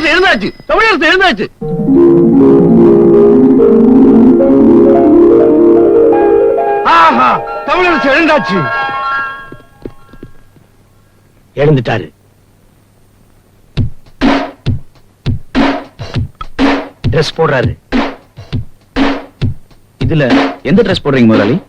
தமிழரசு எழுந்தாச்சு தமிழரசு எழுந்தாச்சு. ஆஹா தமிழரசு எழுந்தாச்சு. எழுந்துட்டாரு. ட்ரெஸ் போடுறாரு. இதுல எந்த ட்ரெஸ் போடுறீங்க முதலாளி?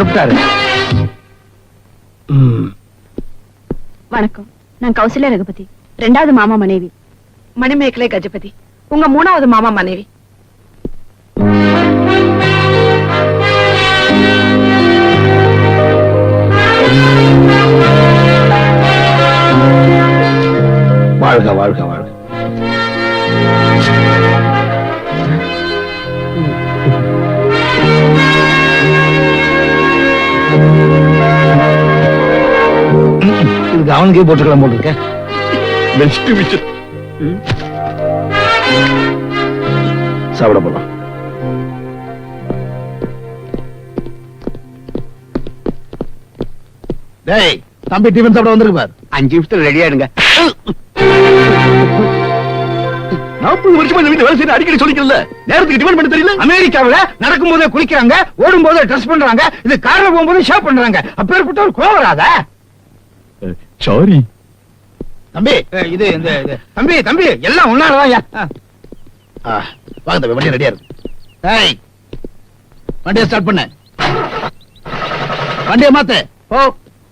புறப்பட்டாரு. வணக்கம். நான் கௌசல்யா ரகுபதி. ரெண்டாவது மாமா மனைவி. மணிமேகலை கஜபதி. உங்க மூணாவது மாமா மனைவி. வாழ்க வாழ்க வாழ்க. இதுக்கு அவனுக்கே போட்டுக்கலாம் பெஸ்ட் மிச்சம் சாப்பிட போலாம். டேய் தம்பி டிஃபன் சாப்பிட வந்திருக்கு பார். அஞ்சு நிமிஷத்துல ரெடி ஆயிடுங்க. நாற்பது வருஷமா இந்த வீட்டுல வேலை செய்ய அடிக்கடி சொல்லிக்கல நேரத்துக்கு டிஃபன் பண்ண தெரியல? அமெரிக்காவுல நடக்கும் போதே குளிக்கிறாங்க ஓடும் போதே ட்ரெஸ் பண்றாங்க இது கார்ல போகும்போது ஷேப் பண்றாங்க. அப்பேற்பட்ட ஒரு கோவம் வராத சாரி. தம்பி இது இந்த தம்பி தம்பி எல்லாம் ஒன்னாலதான் வாங்க தம்பி வண்டி ரெடியா இருக்கு ஏய் வண்டியை ஸ்டார்ட் பண்ண. வண்டியை மாத்து. ஓ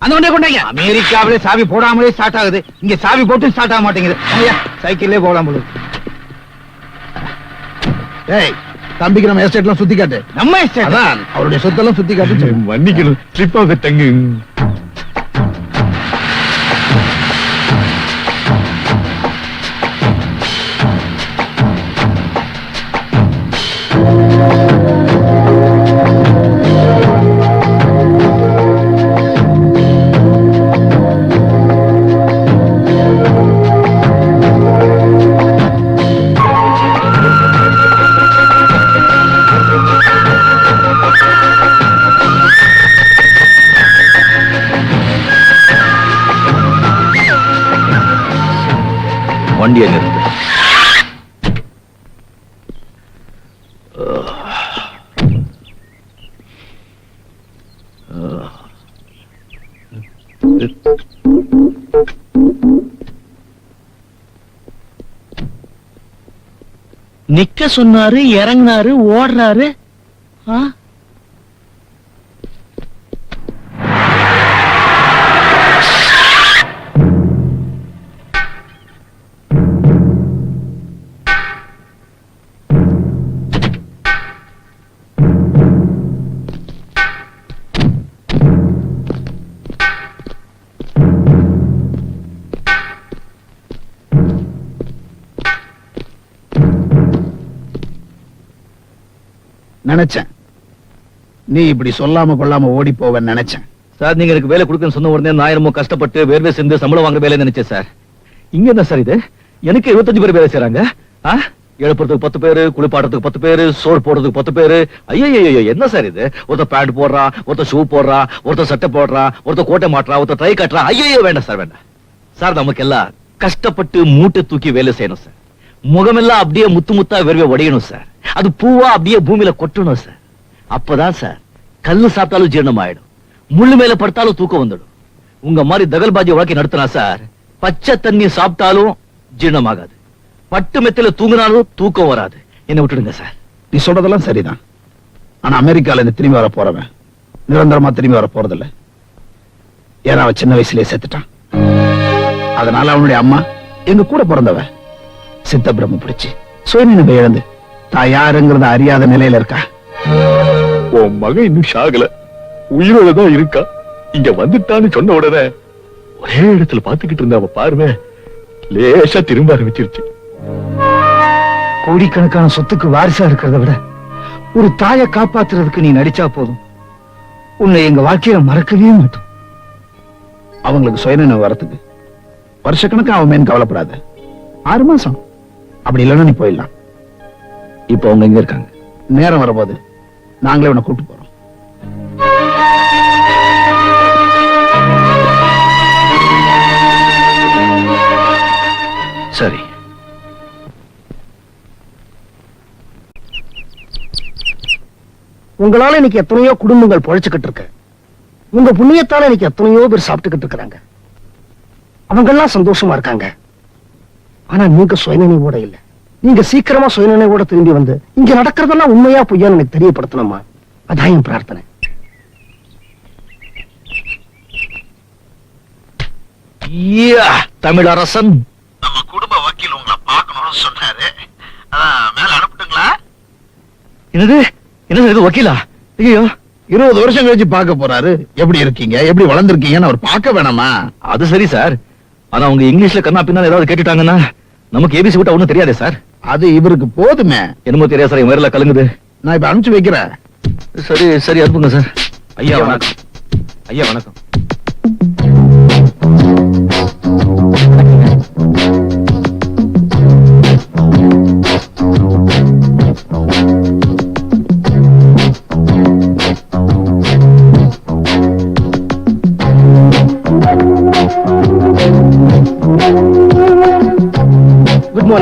அந்த வண்டியை கொண்டாங்க அமெரிக்காவிலே சாவி போடாமலே ஸ்டார்ட் ஆகுது. இங்க சாவி போட்டு ஸ்டார்ட் ஆக மாட்டேங்குது. ஐயா சைக்கிள்லே போகலாம் போல ஏய் தம்பிக்கு நம்ம எஸ்டேட்லாம் சுத்தி காட்டு. நம்ம எஸ்டேட் அவருடைய சொத்தெல்லாம் சுத்தி காட்டு மன்னிக்கணும். ஸ்லிப் ஆக வண்டியை நிறுத்து. நிக்க சொன்னாரு இறங்கினாரு ஓடுறாரு. ஆ? நினைச்சேன். நீ இப்படி சொல்லாம கொள்ளாம ஓடி போவேன்னு நினைச்சேன். சார் நீங்க எனக்கு வேலை கொடுக்கன்னு சொன்ன உடனே நான் கஷ்டப்பட்டு வேர்வை சேர்ந்து சம்பளம் வாங்குற வேலை நினைச்சேன் சார். இங்க என்ன சார் இது? எனக்கு இருபத்தஞ்சு பேர் வேலை செய்யறாங்க ஆ? எழுப்புறதுக்கு பத்து பேரு குளிப்பாடுறதுக்கு பத்து பேரு சோறு போடுறதுக்கு பத்து பேரு. ஐயோ என்ன சார் இது? ஒருத்தர் பேண்ட் போடுறான் ஒருத்தர் ஷூ போடுறான் ஒருத்தர் சட்டை போடுறான் ஒருத்தர் கோட்டை மாட்டுறான் ஒருத்தர் ட்ரை கட்டுறான் ஐயோ வேண்டாம் சார் வேண்டாம். சார் நமக்கு எல்லாம் கஷ்டப்பட்டு மூட்டை தூக்கி வேலை செய்யணும் சார். முகமெல்லாம் அப்படியே முத்து முத்தா வெறுவே உடையணும் சார் அது பூவா அப்படியே பூமியில கொட்டணும் சார் அப்பதான் சார் கல்லு சாப்பிட்டாலும் ஜீரணம் ஆயிடும் முள்ளு மேல படுத்தாலும் தூக்கம் வந்துடும். உங்க மாதிரி தகல்பாஜி வழக்கை நடத்தினா சார் பச்சை தண்ணி சாப்பிட்டாலும் ஜீரணம் ஆகாது பட்டு மெத்தில தூங்கினாலும் தூக்கம் வராது. என்ன விட்டுடுங்க சார் நீ சொல்றதெல்லாம் சரிதான். ஆனா அமெரிக்கால இருந்து திரும்பி வர போறவன் நிரந்தரமா திரும்பி வர போறதில்ல. ஏன்னா அவன் சின்ன வயசுலயே செத்துட்டான் அதனால அவனுடைய அம்மா எங்க கூட பிறந்தவன் சித்த பிரம்ம பிடிச்சு சுயநினைவை இழந்து தான் யாருங்கிறத அறியாத நிலையில இருக்கா? உன் மகன் இன்னும் சாகல. உயிரோட தான் இருக்கா? இங்க வந்துட்டான்னு சொன்ன உடனே ஒரே இடத்துல பாத்துக்கிட்டு இருந்த அவ பார்வை லேசா திரும்ப ஆரம்பிச்சிருச்சு. கோடிக்கணக்கான சொத்துக்கு வாரிசா இருக்கிறத விட ஒரு தாயை காப்பாத்துறதுக்கு நீ நடிச்சா போதும். உன்னை எங்க வாழ்க்கையில மறக்கவே மாட்டோம். அவங்களுக்கு சுயநினைவு வரத்துக்கு வருஷக்கணக்கா அவன் மேன் கவலைப்படாத. ஆறு மாசம். அப்படி இல்லைன்னா நீ போயிடலாம். இப்போ அவங்க எங்க இருக்காங்க. நேரம் வரும்போது நாங்களே உன்னை கூப்பிட்டு போறோம். சரி. உங்களால இன்னைக்கு எத்தனையோ குடும்பங்கள் பொழைச்சுக்கிட்டு இருக்கு. உங்க புண்ணியத்தால இன்னைக்கு எத்தனையோ பேர் சாப்பிட்டுக்கிட்டு இருக்கிறாங்க. அவங்க எல்லாம் சந்தோஷமா இருக்காங்க. ஆனா நீங்க சுயநினைவோட இல்ல. நீங்க சீக்கிரமா சுயநினைவோட திரும்பி வந்து இங்க நடக்கிறதெல்லாம் உண்மையா பொய்யான்னு எனக்கு தெரியப்படுத்தணுமா? அதான் என் பிரார்த்தனை. யா, தமிழரசன். நம்ம குடும்ப வக்கீல் உங்களை பார்க்கணும்னு சொன்னாரு. மேல அனுப்பிட்டுங்களா? என்னது? என்னது இது வக்கீலா? ஐயோ இருபது வருஷம் கழிச்சு பார்க்க போறாரு. எப்படி இருக்கீங்க? எப்படி வளர்ந்துருக்கீங்கன்னு அவர் பார்க்க வேணாமா? அது சரி சார். ஆனா அவங்க இங்கிலீஷ்ல கண்ணா பின்னா ஏதாவது கேட்டுட்டாங்கன்னா நமக்கு ஏபிசி விட்டா ஒண்ணும் தெரியாதே சார். அது இவருக்கு போதுமே. என்னமோ தெரியாது சார் வேறல கலங்குது. நான் இப்ப அனுப்பிச்சு வைக்கிறேன். சரி சரி அனுப்புங்க சார். ஐயா வணக்கம். ஐயா வணக்கம்.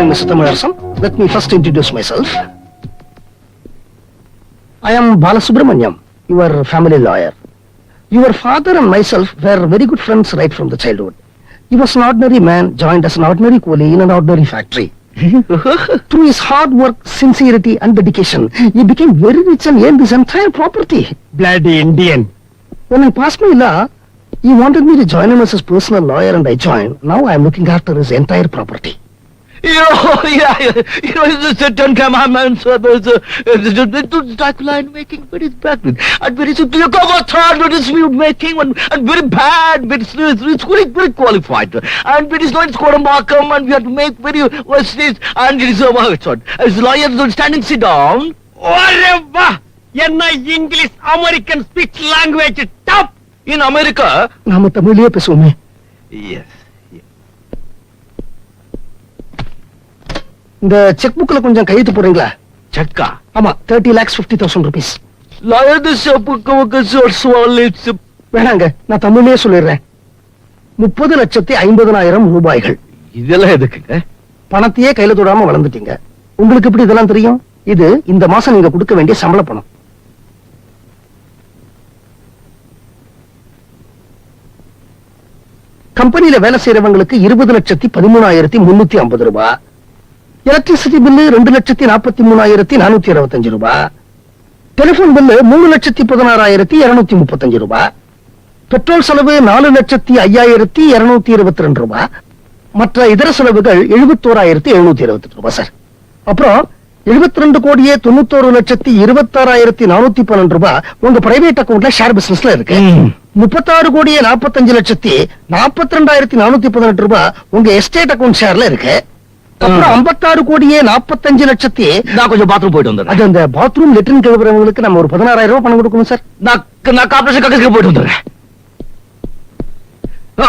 Morning, Mr. Thamarasan. Let me first introduce myself. I am Balasubramanyam, your family lawyer. Your father and myself were very good friends right from the childhood. He was an ordinary man, joined as an ordinary coolie in an ordinary factory. Through his hard work, sincerity and dedication, he became very rich and earned his entire property. Bloody Indian. When I passed my law, he wanted me to join him as his personal lawyer and I joined. Now I am looking after his entire property. You know, yeah, yeah, you know, it's the Ten Commandments, uh, there's a, the Dracula and making very bad, and very simple, you cover third, but it's weird making, and, and very bad, but it's, it's, it's very, very qualified, and it is not Scoramacum, and we have to make very, what's this, and it is, uh, what's what, as lawyers standing, sit down, என்ன English American speech language top in America, நாம தமிழ்லயே பேசுவோமே yes, இந்த check புக்ல கொஞ்சம் கையெழுத்து போடுறீங்களா? Chakka, ஆமா thirty lakhs fifty thousand rupees வேணாங்க நான் தமிழ்லயே சொல்லிடுறேன். முப்பது லட்சத்தி ஐம்பதனாயிரம் ரூபாய்கள். இதெல்லாம் எதுக்குங்க? பணத்தையே கையில தொடாம வளர்ந்துட்டீங்க. உங்களுக்கு எப்படி இதெல்லாம் தெரியும்? இது இந்த மாசம் நீங்க கொடுக்க வேண்டிய சம்பள பணம். கம்பெனில வேலை செய்யறவங்களுக்கு இருபது லட்சத்தி பதிமூணாயிரத்தி முன்னூத்தி ஐம்பது ரூபாய் எலக்ட்ரிசிட்டி பில்லு ரெண்டு லட்சத்தி நாற்பத்தி மூணாயிரத்தி நானூத்தி அறுபத்தஞ்சு ரூபாய் டெலிபோன் பில்லு மூணு லட்சத்தி பதினாறாயிரத்தி இருநூத்தி முப்பத்தஞ்சு ரூபாய் பெட்ரோல் செலவு நாலு லட்சத்தி ஐயாயிரத்தி இருநூத்தி இருபத்தி ரெண்டு ரூபாய் மற்ற இதர செலவுகள் எழுபத்தோராயிரத்தி எழுநூத்தி இருபத்தி ரூபாய் சார் அப்புறம் எழுபத்தி ரெண்டு கோடியே தொண்ணூத்தோரு லட்சத்தி இருபத்தாறாயிரத்தி நானூத்தி பன்னெண்டு ரூபாய் உங்க பிரைவேட் அக்கவுண்ட்ல ஷேர் பிசினஸ்ல இருக்கு. முப்பத்தாறு கோடியே நாற்பத்தஞ்சு லட்சத்தி நாற்பத்தி ரெண்டாயிரத்தி நானூத்தி பதினெட்டு ரூபாய் உங்க எஸ்டேட் அக்கவுண்ட் ஷேர்ல இருக்கு. அப்புறம் ஐம்பத்தாறு கோடியே நாற்பத்தஞ்சு லட்சத்தி நான் கொஞ்சம் பாத்ரூம் போயிட்டு வந்துடுறேன் அது அந்த பாத்ரூம் லெட்ரின் கழுவுறவங்களுக்கு நம்ம ஒரு பதினாறாயிரம் ரூபாய் பணம் கொடுக்கணும் சார் நான் நான் கார்பரேஷன் கக்கஸ்க்கு போயிட்டு வந்துடுறேன் no,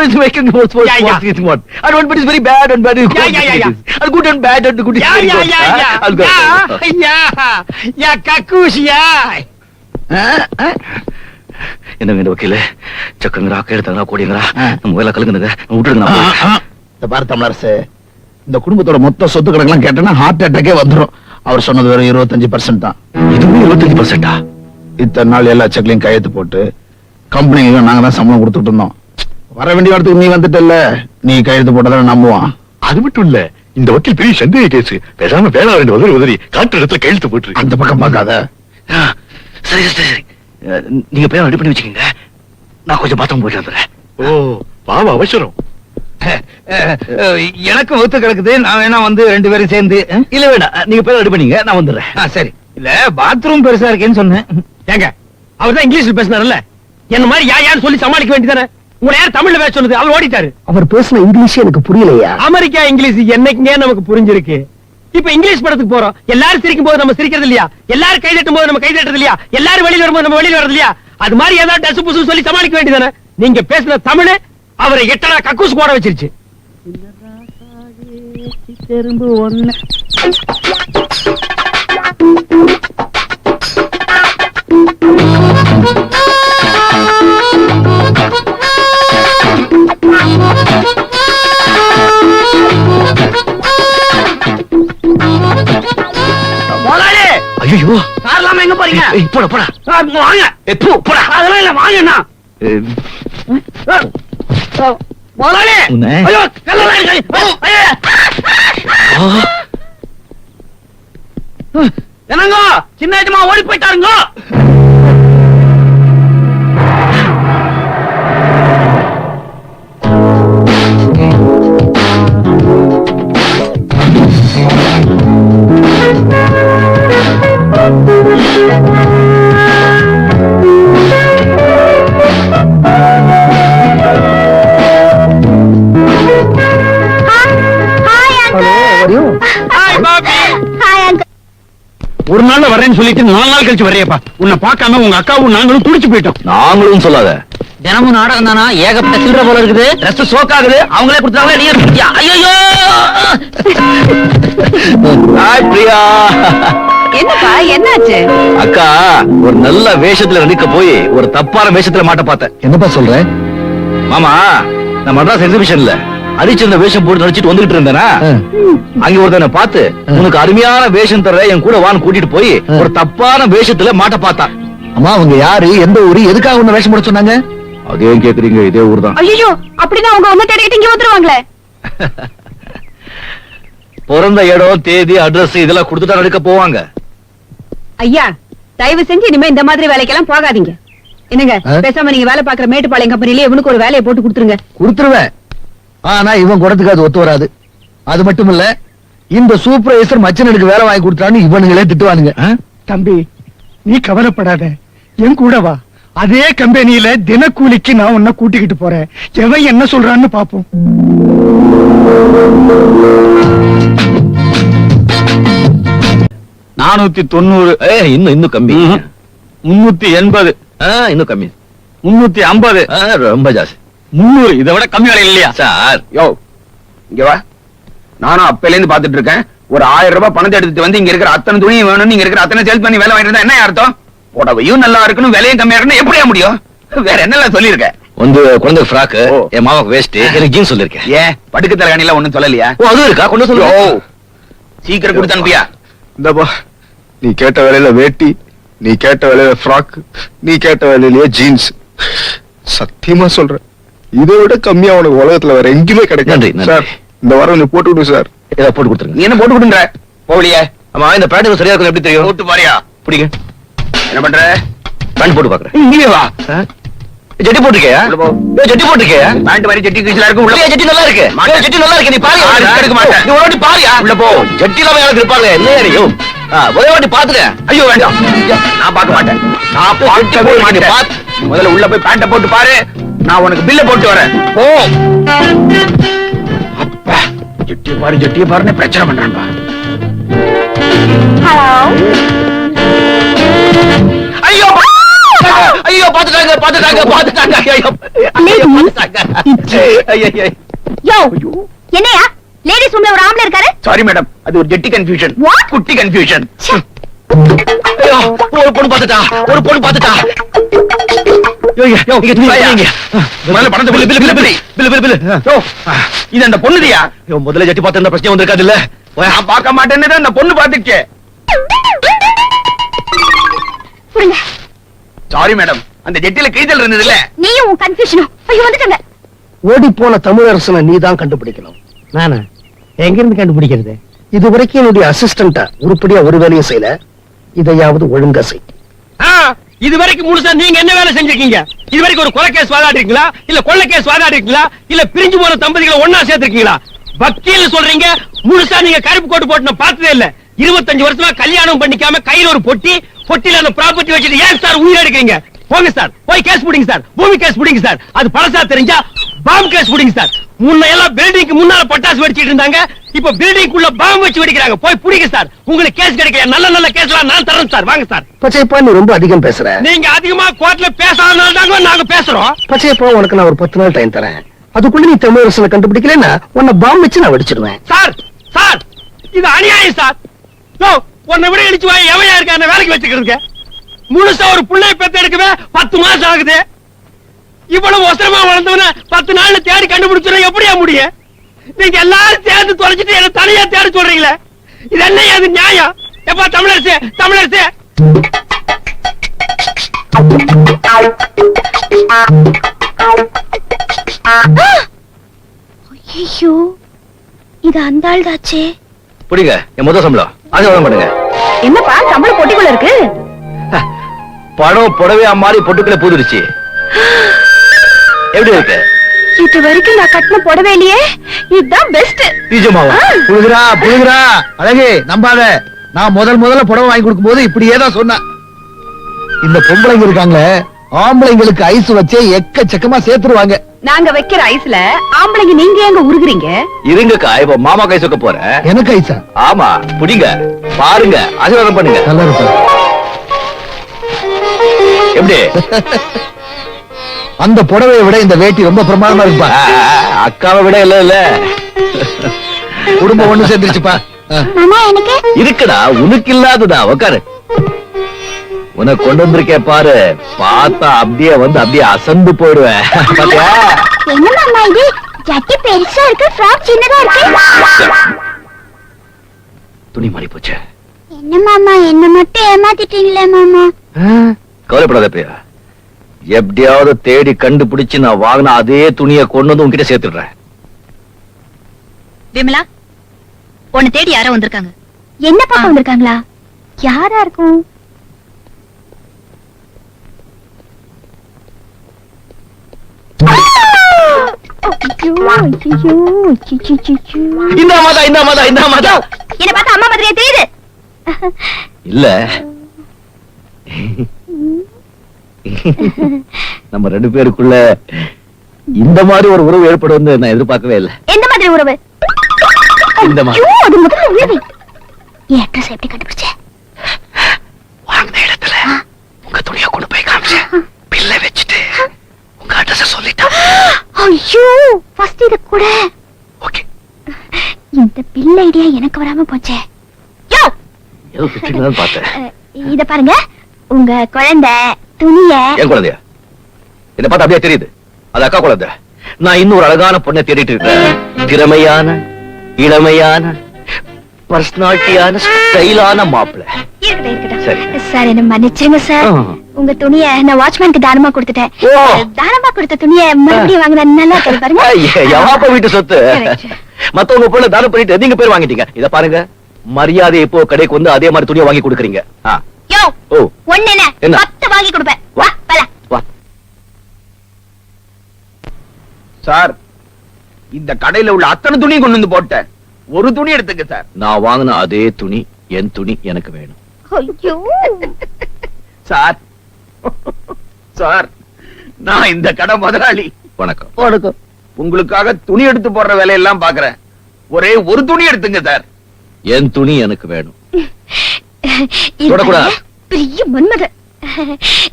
it's making more sports. Yeah, yeah. sports, what? And one bit is very bad and bad is good. Yeah, yeah, yeah, And good and bad and good is very good. huh? I'll go. என்னங்க இந்த வக்கீல சக்கங்கரா கேடுத்தாங்களா கோடிங்களா ஆ. நம்ம வேலை கலங்குதுங்க போறேன். இந்த பாரு தமிழரசு இந்த குடும்பத்தோட மொத்த சொத்து கணக்கெல்லாம் கேட்டேன்னா ஹார்ட் அட்டாக்கே வந்துரும். அவர் சொன்னது வெறும் இருபத்தஞ்சு பர்சன்ட் தான். இதுவும் இருபத்தஞ்சு பர்சன்டா இத்தனை நாள் எல்லா செக்லையும் கையெழுத்து போட்டு கம்பெனிக்கு நாங்க தான் சம்பளம் கொடுத்துட்டு இருந்தோம். வர வேண்டிய இடத்துக்கு நீ வந்துட்டல்ல. நீ கையெழுத்து போட்டதான நம்புவான். அது மட்டும் இல்ல இந்த வக்கீல் பெரிய சந்தேக கேஸ் பேசாம வேலை ரெண்டு உதறி உதறி காட்டு இடத்துல கையெழுத்து போட்டு அந்த பக்கம் பார்க்காத. சரி சரி சரி நீங்க பேர் ரெடி பண்ணி வச்சுக்கோங்க. நான் கொஞ்சம் பாத்ரூம் போயிட்டு வந்துடுறேன். ஓ பாவ அவசரம். எனக்கு ஒத்து கிடக்குது. நான் வேணா வந்து ரெண்டு பேரும் சேர்ந்து இல்ல வேண்டாம் நீங்க பேர் ரெடி பண்ணீங்க நான் வந்துடுறேன். சரி. இல்ல பாத்ரூம் பெருசா இருக்கேன்னு சொன்னேன். ஏங்க அவர் தான் இங்கிலீஷ்ல பேசினார்ல என்ன மாதிரி யா யான்னு சொல்லி சமாளிக்க வேண்டியதானே உங்களை யார் தமிழ்ல பேச சொன்னது அவர் ஓடிட்டாரு. அவர் பேசின இங்கிலீஷ் எனக்கு புரியலையா? அமெரிக்கா இங்கிலீஷ் என்னைக்குங்க நமக்கு புரிஞ்சிருக்கு? இப்ப இங்கிலீஷ் படத்துக்கு போறோம். எல்லாரும் சிரிக்கும் போது நம்ம சிரிக்கிறது இல்லையா? எல்லாரும் கை தட்டும் போது நம்ம கை தட்டுறது இல்லையா? எல்லாரும் வெளியில வரும்போது நம்ம வெளியில வரது இல்லையா? அது மாதிரி ஏதாவது டசு புசு சொல்லி சமாளிக்க வேண்டியதானே நீங்க பேசின தமிழ் அவரை எட்டனா கக்கூஸ் போட வச்சிருச்சு. முதலாளி! ஐயோ கார் இல்லாம எங்க போறீங்க? போட போடா. வாங்க. ஏய், போ, போடா. அதெல்லாம் இல்ல வாங்கண்ணா ஏய், என்னங்க சின்ன ஏஜமா ஓடி போயிட்டாருங்க. ஒரு நாள்ல வரேன்னு சொல்லிட்டு நாலு நாள் கழிச்சு வரையப்பா உன்னை பார்க்காம உங்க அக்காவும் நாங்களும் துடிச்சு போயிட்டோம். நாங்களும் சொல்லாத. தினமும் நாடகம் தானா? ஏகப்பட்ட சில்லற போல இருக்குது. ட்ரெஸ் சோக் ஆகுது. அவங்களே கொடுத்தாங்க நீங்க கொடுத்தியா? ஐயையோ! ஹாய் பிரியா. என்னப்பா என்னாச்சு? அக்கா ஒரு நல்ல வேஷத்துல நடிக்க போய் ஒரு தப்பான வேஷத்துல மாட்ட பார்த்தேன். என்னப்பா சொல்ற? மாமா நான் மட்ராஸ் எக்ஸிபிஷன்ல ஹரிச்சந்திர வேஷம் போட்டு நடிச்சிட்டு வந்துகிட்டு இருந்தேனா? அங்க ஒருத்தனை பார்த்து உனக்கு அருமையான வேஷம் தர என் கூட வான்னு கூட்டிட்டு போய் ஒரு தப்பான வேஷத்துல மாட்ட பார்த்தான். அம்மா அவங்க யாரு? எந்த ஊரு? எதுக்காக உன்ன வேஷம் போட சொன்னாங்க? அதையும் கேக்குறீங்க? இதே ஊர் தான் ஐயோ அப்படின்னா அவங்க ஒண்ணு தேடிட்டு இங்க வந்துருவாங்களே. பிறந்த இடம் தேதி அட்ரஸ் இதெல்லாம் கொடுத்துட்டா நடிக்க போவாங்க. ஐயா தயவு செஞ்சு இனிமே இந்த மாதிரி வேலைக்கெல்லாம் போகாதீங்க. என்னங்க? பேசாம நீங்க வேலை பாக்குற மேட்டுப்பாளையம் கம்பெனில இவனுக்கு ஒரு வேலையை போட்டு கொடுத்துருங்க. கொடுத்துருவேன். ஆனா இவன் குடத்துக்கு அது ஒத்து வராது. அது மட்டும் இல்ல இந்த சூப்பர்வைசர் மச்சனனுக்கு வேலை வாங்கி கொடுத்தான்னு இவனுங்களே திட்டுவானுங்க? தம்பி நீ கவலைப்படாத. என் கூட வா. அதே கம்பெனியில தினக்கூலிக்கு நான் உன்னை கூட்டிக்கிட்டு போறேன். எவன் என்ன சொல்றான்னு பாப்போம். நானூத்தி தொண்ணூறு இன்னும் இன்னும் கம்மி. முன்னூத்தி எண்பது ஆ, இன்னும் கம்மி. முன்னூத்தி ஐம்பது ரொம்ப ஜாஸ்தி. முன்னூறு. இதை விட கம்மி விலை இல்லையா? சார். யோ இங்க வா. நானும் அப்பையில இருந்து பாத்துட்டு இருக்கேன். ஒரு ஆயிரம் ரூபாய் பணத்தை எடுத்துட்டு வந்து இங்க இருக்கிற அத்தனை துணியும் வேணும் நீங்க இருக்கிற அத்தனை சேல்ஸ் பண்ணி வேலை வாங்கிட்டு இருந்தா என்ன அர்த்தம்? புடவையும் நல்லா இருக்கணும் விலையும் கம்மியா இருக்கணும். எப்படியா முடியும்? வேற என்னெல்லாம் சொல்லியிருக்க? வந்து குழந்தை ஃப்ராக். என் மாமாக்கு வேஸ்ட் எனக்கு ஜீன்ஸ் சொல்லிருக்கேன் ஏன்? படுக்க தலைகாணில ஒண்ணும் சொல்லலையா? ஓ அது இருக்கா? கொண்டு யோ சொல்லு. சீக்கிரம் கொடுத்து அனுப்பியா? இந்தப்பா நீ கேட்ட வேலையில வேட்டி நீ கேட்ட வேலையில ஃப்ராக் நீ கேட்ட வேலையிலேயே ஜீன்ஸ் சத்தியமா சொல்றேன். இதை விட கம்மியா உனக்கு உலகத்துல வேற எங்கேயுமே கிடைக்காது. சார் இந்த வாரம் நீ போட்டு விடு சார். இதை போட்டு கொடுத்துருங்க. நீ என்ன போட்டு கொடுங்க போகலையே. ஆமா இந்த பேண்ட் சரியா இருக்கும் எப்படி தெரியும்? போட்டு பாரியா. பிடிங்க. என்ன பண்ற? பேண்ட் போட்டு பாக்குறேன். இங்கே வா. ஜட்டி போட்டிருக்கியா? ஜட்டி போட்டிருக்கியா? பேண்ட் மாதிரி செட்டி கீச்சலா இருக்கும் உள்ள ஜட்டி நல்லா இருக்கு? மாட்டேன். ஏய், ஜட்டி நல்லா இருக்கு நீ பாரு எடுக்க மாட்டேன். நீ ஒரு வாட்டி பாருயா. உள்ள போ. ஜட்டி இல்லாம யாரும் இருப்பாங்க நீயும் ஆ, ஒரே வாட்டி பாத்துக்க ஐயோ வேண்டாம். நான் பார்க்க மாட்டேன். நான் நீ மாட்டேன். பாத்து. முதல்ல உள்ள போய் பேண்ட போட்டு பாரு. நான் உனக்கு பில்ல போட்டு வரேன். போ. அப்பா ஜட்டிய பாரு ஜட்டிய பாருன்னு பிரச்சனை பண்றான்பா. ஐயோ ஐயோ பாத்துட்டாங்க பாத்துட்டாங்க பாத்துட்டாங்க ஐயோ ஐயோ, பாத்துட்டாங்க யோ என்னையா? லேடிஸ் ரூம்ல ஒரு ஆம்பளை இருக்காரு? சாரி மேடம் அது ஒரு ஜெட்டி கன்ஃபியூஷன்? குட்டி கன்ஃபியூஷன் ஒரு பொண்ணு பாத்துட்டா ஒரு பொண்ணு பாத்துட்டா இது அந்த பொண்ணுதியா? ஐயோ, முதல்ல ஜட்டி பார்த்து பிரச்சனை வந்திருக்காது இல்ல நான் பார்க்க மாட்டேன்னு அந்த பொண்ணு பாத்துச்சு புடுங்க சாரி மேடம் அந்த ஜெட்டில கிழிதல் இருந்தது இல்ல நீயும் உன் கன்ஃபியூஷனும் ஐயோ வந்துட்டாங்க. ஓடி போன தமிழரசனை நீ தான் கண்டுபிடிக்கணும். நானா? எங்க இருந்து கண்டுபிடிக்கிறது? இது வரைக்கும் என்னுடைய அசிஸ்டண்டா உருப்படியா ஒரு வேலையும் செய்யல. இதையாவது ஒழுங்கா செய். இது வரைக்கும் முழுசா நீங்க என்ன வேலை செஞ்சிருக்கீங்க? இது வரைக்கும் ஒரு கொலை கேஸ் வாதாடிருக்கீங்களா? இல்ல கொள்ளை கேஸ் வாதாடிருக்கீங்களா? இல்ல பிரிஞ்சு போன தம்பதிகளை ஒன்னா சேர்த்திருக்கீங்களா? வக்கீல் சொல்றீங்க. முழுசா நீங்க கருப்பு கோட்டு போட்டு நான் பார்த்ததே இல்ல. இருபத்தஞ்சு வருஷமா கல்யாணம் பண்ணிக்காம கையில ஒரு பொட்டி பொட்டில அந்த ப்ராப்பர்ட்டி வச்சுட்டு ஏன் சார் உயிர் எடுக்கிறீங்க? போங்க சார். போய் கேஸ் புடிங்க சார். பூமி கேஸ் புடிங்க சார். அது பழசா தெரிஞ்சா பாம்பு கேஸ் புடிங்க சார். முன்ன எல்லாம் பில்டிங்க்கு முன்னால பட்டாசு வெடிச்சிட்டு இருந்தாங்க. இப்ப பில்டிங்குள்ள பாம்பு வச்சு வெடிக்கிறாங்க. போய் புடிங்க சார் உங்களுக்கு கேஸ் கிடைக்கல நல்ல நல்ல கேஸ்லாம் நான் தரேன் சார் வாங்க சார் பச்சையப்பா நீ ரொம்ப அதிகம் பேசுற. நீங்க அதிகமா கோர்ட்ல பேசாதனால தாங்க நாங்க பேசுறோம். பச்சையப்பா உனக்கு நான் ஒரு பத்து நாள் டைம் தரேன். அதுக்குள்ள நீ தமிழரசனை கண்டுபிடிக்கலன்னா உன்னை பாம்பு வச்சு நான் வெடிச்சிடுவேன். சார் சார் இது அநியாயம் சார் உன்னை விட இடிச்சு வாய் எவையா இருக்க? என்ன வேலைக்கு வச்சுக்கிறதுக்கு முழுசா ஒரு பிள்ளைய பெத்து எடுக்கவே பத்து மாசம் ஆகுது. இவ்வளவு ஒசரமா வளர்ந்தவன பத்து நாள்ல தேடி கண்டுபிடிச்சுனா எப்படியா முடியும்? நீங்க எல்லாரும் சேர்ந்து தொலைச்சிட்டு என்ன தனியா தேட சொல்றீங்களே? இது என்ன அது நியாயம்? எப்பா தமிழரசு தமிழரசு? ஐயோ இது அந்த ஆள் தாச்சே புடிங்க என் முதல் சம்பளம். ஆசீர்வாதம் பண்ணுங்க என்னப்பா சம்பளம் பொட்டிக்குள்ள இருக்கு? படம் புடவையா மாறி பொட்டுக்களை பூதுருச்சு எப்படி இருக்கு? இது வரைக்கும் நான் கட்டின புடவையிலேயே இதுதான் பெஸ்ட் நிஜமாவா? புழுகிறா புழுகிறா. அழகு நம்பாத. நான் முதல் முதல்ல புடவை வாங்கி கொடுக்கும் போது இப்படியே தான் சொன்னேன். இந்த பொம்பளைங்க இருக்காங்க ஆம்பளைங்களுக்கு ஐஸ் வச்சே எக்கச்சக்கமா சேர்த்துருவாங்க. நாங்க வைக்கிற ஐஸ்ல ஆம்பளைங்க நீங்க எங்க உருகுறீங்க? இருங்கக்கா இப்ப மாமா கை சொக்க போறேன். எனக்கு ஐஸா? ஆமா புடிங்க. பாருங்க ஆசீர்வாதம் பண்ணுங்க. நல்லா இருக்கும் எப்படி? அந்த புடவையை விட இந்த வேட்டி ரொம்ப பிரமாதமா இருக்குப்பா. ஆ, அக்காவை விட இல்ல இல்ல. குடும்பம் ஒண்ணு சேர்ந்துருச்சுப்பா. இருக்குடா உனக்கு இல்லாததா உக்காரு. உனக்கு கொண்டு வந்திருக்கேன் பாரு பார்த்தா அப்படியே வந்து அப்படியே அசந்து போயிடுவேன் பாத்தியா? என்ன மாமா இது? ஜட்டி பெருசா இருக்கு ஃப்ராக் சின்னதா இருக்கு. துணி மாறி போச்சு. என்ன மாமா என்ன மட்டும் ஏமாத்திட்டீங்களே மாமா? கவலைப்படாத பிரியா. எப்படியாவது தேடி கண்டுபிடிச்சு நான் வாங்கின அதே துணியை கொண்டு வந்து உன்கிட்ட சேர்த்துடுறேன். விமலா உன்னை தேடி யாரோ வந்திருக்காங்க. என்ன பார்க்க வந்திருக்காங்களா? யாரா இருக்கும்? இந்த மாதா இந்த மாதா இந்த மாதா. என்ன பார்த்தா அம்மா மாதிரியே தெரியுது. இல்ல. நம்ம ரெண்டு பேருக்குள்ள இந்த மாதிரி ஒரு உறவு ஏற்படும் நான் எதிர்பார்க்கவே இல்லை. எந்த மாதிரி உறவு? இந்த மாதிரி. அது முதல்ல உறவு. என் அட்ரஸ் எப்படி கண்டுபிடிச்ச? வாங்கின இடத்துல. உங்க துணியை கொண்டு போய் காமிச்சேன் பில்லை வச்சுட்டு உங்க அட்ரஸ் சொல்லிட்டேன் ஐயோ ஃபர்ஸ்ட் இது கூட. ஓகே. இந்த பில் ஐடியா எனக்கு வராம போச்சே. யோ! ஏதோ திட்டின்னு பார்த்தேன். இத பாருங்க. உங்க குழந்தை துணிய? என் குழந்தையா? என்ன பார்த்தா அப்படியே தெரியுது. அது அக்கா குழந்தை. நான் இன்னும் ஒரு அழகான பொண்ணை தேடிட்டு இருக்கேன். திறமையான இளமையான பர்சனாலிட்டியான ஸ்டைலான மாப்பிள்ளை சரி. என்ன மன்னிச்சிருங்க சார். உங்க துணிய நான் வாட்ச்மேனுக்கு தானமா கொடுத்துட்டேன். தானமா கொடுத்த துணிய மறுபடியும் வாங்கினா நல்லா இருக்கு பாருங்க. ஐயே, எவாப்ப வீட்டு சொத்து. மத்தவங்க பொண்ணு தானம் பண்ணிட்டு நீங்க பேர் வாங்கிட்டீங்க. இத பாருங்க. மரியாதை இப்போ கடைக்கு வந்து அதே மாதிரி துணியை வாங்கி கொடுக்குறீங்க. ஆ, யோ ஓ. ஒண்ணு என்ன? பத்து வாங்கி கொடுப்பேன். வா. வா சார் இந்த கடையில உள்ள அத்தனை துணியும் கொண்டு வந்து போட்டேன். ஒரு துணி எடுத்துக்க சார். நான் வாங்கின அதே துணி என் துணி எனக்கு வேணும். ஐயோ. சார். சார் நான் இந்த கடை முதலாளி. வணக்கம். வணக்கம். உங்களுக்காக துணி எடுத்து போடுற வேலையெல்லாம் பாக்குறேன் ஒரே ஒரு துணி எடுத்துங்க சார். என் துணி எனக்கு வேணும். பெரிய மன்மத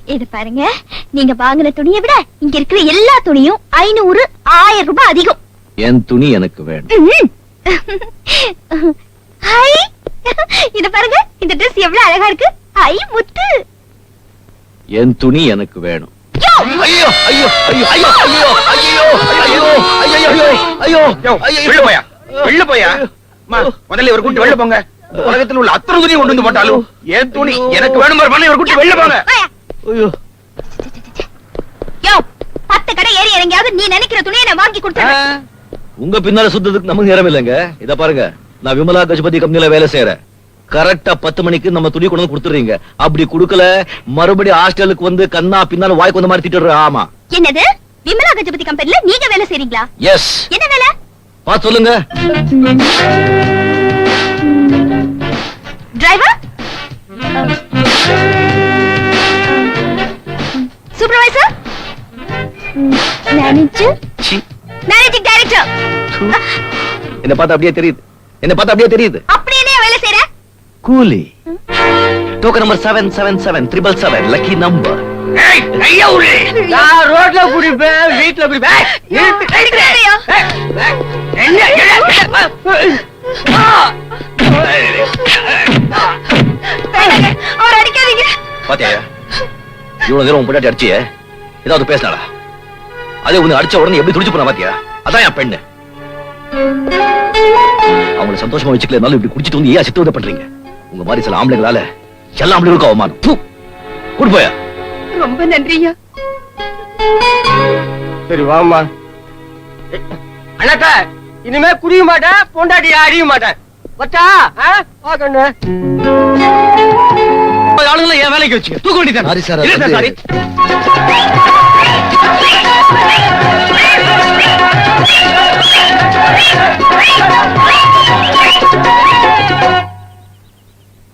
இது பாருங்க நீங்க வாங்கின துணியை விட இங்க இருக்கிற எல்லா துணியும் ஐநூறு ஆயிரம் ரூபாய் அதிகம் என் துணி எனக்கு. ஹை இது பாருங்க இந்த Dress எவ்வளவு அழகா இருக்கு ஐ முத்து என் துணி எனக்கு வேணும்! ஐயோ ஐயோ ஐயோ ஐயோ ஐயோ ஐயோ ஐயோ ஐயோ ஐயோ யோ, வெளில போயா வெளில போயா அம்மா, முதல்ல இவர் கூட்டி வெளில போங்க இந்த உலகத்துல உள்ள அத்தனை துணியை கொண்டு வந்து போட்டாலும் என் துணி? எனக்கு வேணும் பாரு, இவர் கூட்டி வெளில போங்க. ஐயோ. யோ பத்து கடை ஏறி இறங்கியாவது நீ நினைக்கிற துணியை நான் வாங்கி கொடுத்துறேன். உங்க பின்னால சுத்ததுக்கு நமக்கு நேரம் இல்லைங்க. இத பாருங்க. நான் விமலா கஜபதி கம்பெனில வேலை செய்யறேன் கரெக்டா பத்து மணிக்கு நம்ம துணி கொண்டு வந்து கொடுத்துறீங்க. அப்படி கொடுக்கல மறுபடியும் ஹாஸ்டலுக்கு வந்து கண்ணா பின்னால வாய்க்கு வந்த மாதிரி திட்டுறேன் ஆமா. என்னது? விமலா கஜபதி கம்பெனில நீங்க வேலை செய்றீங்களா? எஸ் என்ன வேலை? பார்த்து சொல்லுங்க. Driver supervisor manager managing director என்ன பார்த்தா அப்படியே தெரியுது. என்ன பார்த்தா அப்படியே தெரியுது. அப்படி என்ன வேலை செய்யற கூலி. Token number seven seven seven triple seven lucky number ரோட்ல குடிப்பேன் வீட்டுல குடிப்பேன். அவர் அடிக்காதீங்க பாத்தியா? இவ்வளவு நேரம் உன் பொண்டாட்டி அடிச்சியே? ஏதாவது பேசினாளா? அதே உன்னை அடிச்ச உடனே எப்படி துடிச்சு போனா பாத்தியா? அதான் என் பெண்ணு. அவங்கள சந்தோஷமா வச்சுக்கலனாலும் இப்படி குடிச்சிட்டு வந்து ஏன் சித்து பண்றீங்க? உங்க மாதிரி சில ஆம்பளைங்களால எல்லா ஆம்பளைங்களுக்கும் அவமானம். தூ! கூட்டு போயா? ரொம்ப நன்றி ஐயா சரி வாமா அண்ணாத்த! இனிமே குடிக்க மாட்டேன் பொண்டாட்டி அடிக்க மாட்டேன். வச்சா ஆளுங்களை என் வேலைக்கு வச்சுக்க. தூக்க வேண்டியது சாரி சார், அது வந்து- சாரி.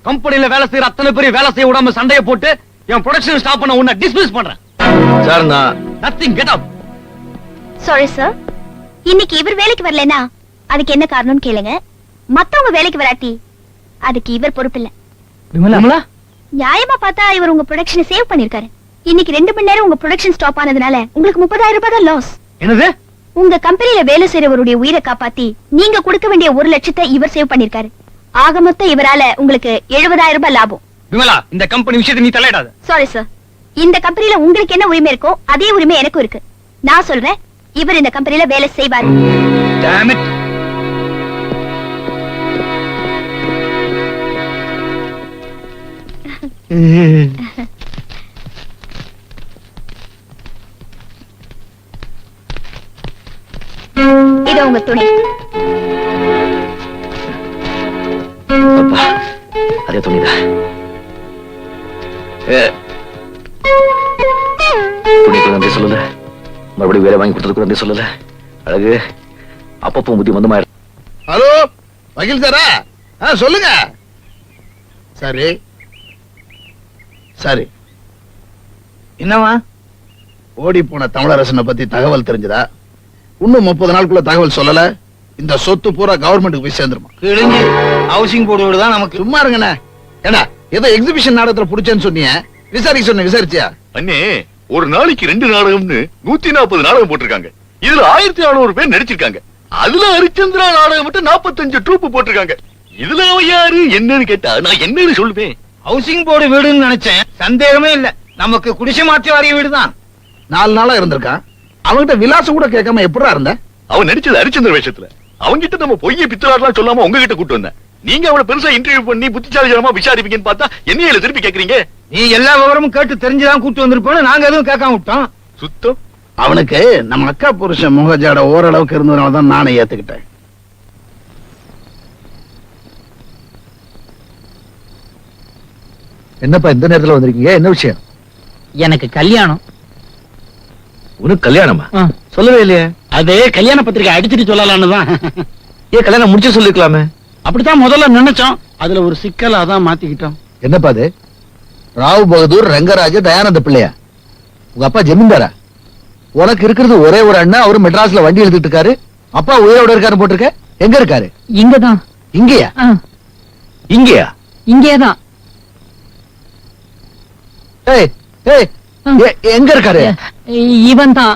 கம்பெனில வேலை செய்யற அத்தனை பேர் வேலை செய்ய விடாம சண்டைய போட்டு என் ப்ரொடக்ஷன் ஸ்டாப் பண்ண உன்னை டிஸ்மிஸ் பண்றேன். சார் நான் nothing get up sorry sir இன்னைக்கு இவர் வேலைக்கு வரலனா அதுக்கு என்ன காரணம்னு கேளுங்க. மத்தவங்க வேலைக்கு வராட்டி அதுக்கு இவர் பொறுப்பில்ல. விமலா. நியாயமா பார்த்தா இவர் உங்க ப்ரொடக்ஷனை சேவ் பண்ணிருக்காரு. இன்னைக்கு ரெண்டு மணி நேரம் உங்க ப்ரொடக்ஷன் ஸ்டாப் ஆனதுனால உங்களுக்கு முப்பதாயிரம் ரூபாய் தான் லாஸ் என்னது? உங்க கம்பெனில வேலை செய்யறவருடைய உயிரை காப்பாத்தி நீங்க கொடுக்க வேண்டிய ஒரு லட்சத்தை இவர் சேவ் பண்ணிருக்காரு. ஆக மொத்தம் இவரால உங்களுக்கு எழுபதாயிரம் ரூபாய் லாபம். விமலா இந்த கம்பெனி விஷயத்தை நீ தலையிடாத. சாரி சார் இந்த கம்பெனில உங்களுக்கு என்ன உரிமை இருக்கோ அதே உரிமை எனக்கும் இருக்கு. நான் சொல்றேன் இவர் இந்த கம்பெனில வேலை செய்வாரு. இது உங்க துணி. அதே துணிதான். மறுபடியும் வேலை வாங்கி கொடுத்ததுக்கு நன்றி சொல்லல. அழகு அப்பப்போ புத்தி மந்தமாயிரு ஹலோ வக்கீல் சாரா? ஆ சொல்லுங்க. சரி சரி. என்னவா ஓடி போன தமிழரசனை பத்தி தகவல் தெரிஞ்சதா? இன்னும் முப்பது நாளுக்குள்ள தகவல் சொல்லல. இந்த சொத்து பூரா கவர்மெண்ட்டுக்கு போய் சேர்ந்துருமா? கிழிஞ்சு ஹவுசிங் போர்டு தான் நமக்கு. சும்மா இருங்கண்ணே. ஏடா ஏதோ எக்ஸிபிஷன் நாடகத்துல புடிச்சேன்னு சொன்னீங்க விசாரிக்க சொன்ன விசாரிச்சியா? அண்ணே ஒரு நாளைக்கு ரெண்டு நாடகம்னு நூத்தி நாற்பது நாடகம் போட்டிருக்காங்க. இதுல ஆயிரத்தி நானூறு பேர் நடிச்சிருக்காங்க. அதுல ஹரிச்சந்திரா நாடகம் மட்டும் நாற்பத்தஞ்சு ட்ரூப் போட்டிருக்காங்க. இதுல அவன் யாரு? என்னன்னு கேட்டா நான் என்னன்னு சொல்லுவேன் ஹவுசிங் போர்டு வீடுன்னு நினைச்சேன். சந்தேகமே இல்ல. நமக்கு குடிசை மாற்றி வாரிய வீடு தான் நாலு நாளா இருந்திருக்கான். அவன்கிட்ட விலாசம் கூட கேட்காம எப்படா இருந்த? அவன் நடிச்சது ஹரிச்சந்திர வேஷத்துல. அவன்கிட்ட நம்ம பொய்ய பித்தலாட்லாம் சொல்லாம உங்ககிட்ட கூட்டு வந்தேன். நீங்க அவனை பெருசா இன்டர்வியூ பண்ணி புத்திசாலித்தனமா விசாரிப்பீங்கன்னு பார்த்தா என்னையில திருப்பி கேக்குறீங்க? நீ எல்லா விவரமும் கேட்டு தெரிஞ்சுதான் கூட்டு வந்திருப்போம் நாங்க எதுவும் கேட்காம விட்டோம். சுத்தம்? அவனுக்கு நம்ம அக்கா புருஷன் முகஜாட ஓரளவுக்கு இருந்ததுனால தான் நானே ஏத்துக்கிட்டேன். என்னப்பா இந்த நேரத்துல வந்திருக்கீங்க? என்ன விஷயம்? எனக்கு கல்யாணம். உனக்கு கல்யாணமா. சொல்லவே இல்லையே. அது கல்யாண பத்திரிக்கை அடிச்சிட்டு சொல்லலாம்னு தான். ஏன் கல்யாணம் முடிச்சு சொல்லிருக்கலாமே அப்படித்தான் முதல்ல நினைச்சோம். அதுல ஒரு சிக்கல் அதான் மாத்திக்கிட்டோம். என்னப்பா அது? ராவ் பகதூர் ரங்கராஜ தயானந்த பிள்ளையா? உங்க அப்பா ஜமீன்தாரா? உனக்கு இருக்கிறது ஒரே ஒரு அண்ணா அவரு மெட்ராஸ்ல வண்டி எடுத்துட்டு இருக்காரு. அப்பா உயிரோட இருக்காரு போட்டிருக்க? எங்க இருக்காரு? இங்கதான். இங்கயா? இங்கயா? இங்கேதான். ஏய் ஏய் எங்க இருக்காரு? இவன் தான்.